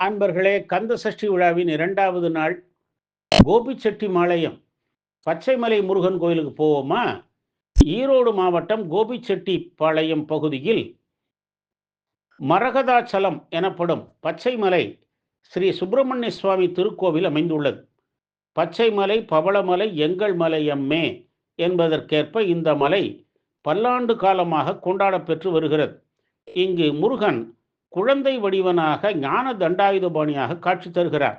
அன்பர்களே கந்த சஷ்டி விழாவின் இரண்டாவது நாள் கோபிச்செட்டிமாளையம் பச்சைமலை முருகன் கோயிலுக்கு போவோமா? ஈரோடு மாவட்டம் கோபிச்செட்டிப்பாளையம் பகுதியில் மரகதாச்சலம் எனப்படும் பச்சைமலை ஸ்ரீ சுப்பிரமணிய சுவாமி திருக்கோவில் அமைந்துள்ளது. பச்சைமலை பவளமலை எங்கள் மலையம்மே என்பதற்கேற்ப இந்த மலை பல்லாண்டு காலமாக கொண்டாடப்பெற்று வருகிறது. இங்கு முருகன் குழந்தை வடிவனாக ஞான தண்டாயுதபாணியாக காட்சி தருகிறார்.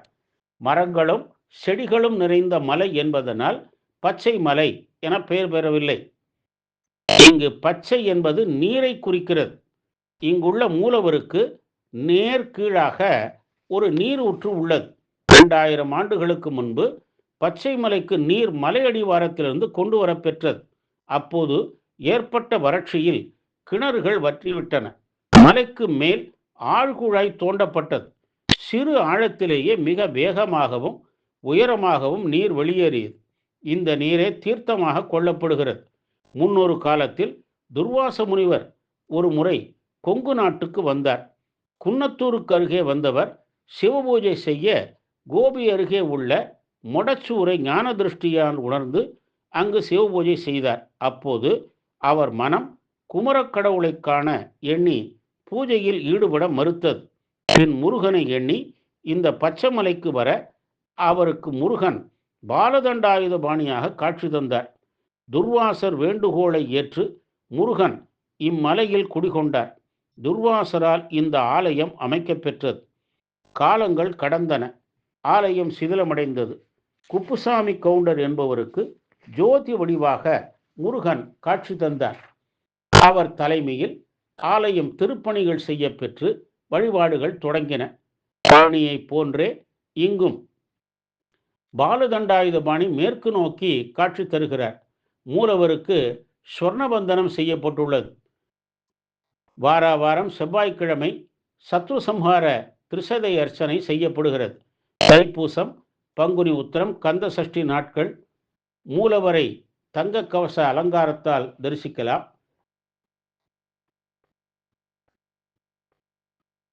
மரங்களும் செடிகளும் நிறைந்த மலை என்பதனால் பச்சை மலை என பெயர் பெறவில்லை. இங்கு பச்சை என்பது நீரை குறிக்கிறது. இங்குள்ள மூலவருக்கு நேர் கீழாக ஒரு நீர் ஊற்று உள்ளது. இரண்டாயிரம் ஆண்டுகளுக்கு முன்பு பச்சை மலைக்கு நீர் மலையடிவாரத்திலிருந்து கொண்டு வரப்பெற்றது. அப்போது ஏற்பட்ட வறட்சியில் கிணறுகள் வற்றிவிட்டன. மலைக்கு மேல் ஆழ்குழாய் தோண்டப்பட்டது. சிறு ஆழத்திலேயே மிக வேகமாகவும் உயரமாகவும் நீர் வெளியேறியது. இந்த நீரே தீர்த்தமாக கொள்ளப்படுகிறது. முன்னொரு காலத்தில் துர்வாச முனிவர் ஒரு முறை கொங்கு நாட்டுக்கு வந்தார். குன்னத்தூருக்கு அருகே வந்தவர் சிவபூஜை செய்ய கோபி அருகே உள்ள மொடச்சூரை ஞான திருஷ்டியால் உணர்ந்து அங்கு சிவபூஜை செய்தார். அப்போது அவர் மனம் குமரக்கடவுளை காண எண்ணி பூஜையில் ஈடுபட மறுத்தது. பின் முருகனை எண்ணி இந்த பச்சைமலைக்கு வர அவருக்கு முருகன் பாலதண்டாயுத பாணியாக காட்சி தந்தார். துர்வாசர் வேண்டுகோளை ஏற்று முருகன் இம்மலையில் குடிகொண்டார். துர்வாசரால் இந்த ஆலயம் அமைக்கப்பெற்றது காலங்கள் கடந்தன. ஆலயம் சிதிலமடைந்தது. குப்புசாமி கவுண்டர் என்பவருக்கு ஜோதி வடிவாக முருகன் காட்சி தந்தார். அவர் தலைமையில் ஆலயம் திருப்பணிகள் செய்ய பெற்று வழிபாடுகள் தொடங்கின. பழனியை போன்றே இங்கும் பாலதண்டாயுதபாணி மேற்கு நோக்கி காட்சி தருகிறார். மூலவருக்கு சொர்ணபந்தனம் செய்யப்பட்டுள்ளது. வார வாரம் செவ்வாய்க்கிழமை சத்துவசம்ஹார திரிசதை அர்ச்சனை செய்யப்படுகிறது. தைப்பூசம் பங்குனி உத்திரம் கந்த சஷ்டி நாட்கள். மூலவரை தங்க கவச அலங்காரத்தால் தரிசிக்கலாம்.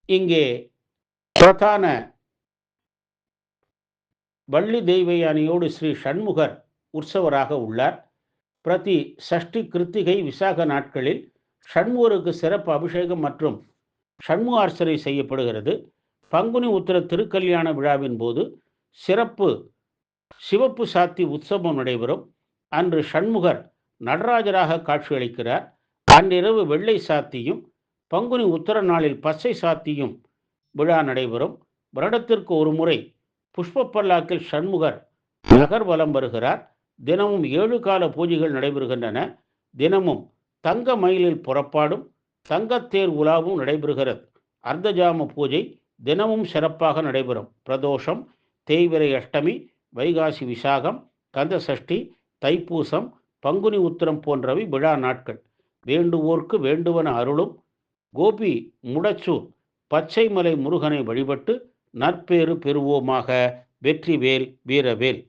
இங்கே பிரதான வள்ளி தெய்வயானியோடு ஸ்ரீ சண்முகர் உற்சவராக உள்ளார். பிரதி சஷ்டி கிருத்திகை விசாக நாட்களில் ஷண்முகருக்கு சிறப்பு அபிஷேகம் மற்றும் சண்முகார்ச்சனை செய்யப்படுகிறது. பங்குனி உத்திர திருக்கல்யாண விழாவின் போது சிறப்பு சிவப்பு சாத்தி உற்சவம் நடைபெறும். அன்று ஷண்முகர் நடராஜராக காட்சியளிக்கிறார். அன்றிரவு வெள்ளை சாத்தியும் பங்குனி உத்தர நாளில் பச்சை சாத்தியும் விழா நடைபெறும். வருடத்திற்கு ஒரு முறை புஷ்ப பல்லாக்கில் சண்முகர் நகர் வலம் வருகிறார். தினமும் ஏழு கால பூஜைகள் நடைபெறுகின்றன. தினமும் தங்க மயிலில் புறப்பாடும் தங்கத்தேர் உலாவும் நடைபெறுகிறது. அர்த்தஜாம பூஜை தினமும் சிறப்பாக நடைபெறும். பிரதோஷம் தேய்விரை அஷ்டமி வைகாசி விசாகம் கந்த சஷ்டி தைப்பூசம் பங்குனி உத்திரம் போன்றவை விழா நாட்கள். வேண்டுவோர்க்கு வேண்டுவன அருளும் கோபி முடச்சூர் பச்சைமலை முருகனை வழிபட்டு நற்பேறு பெறுவோமாக வெற்றிவேல் வீரவேல்.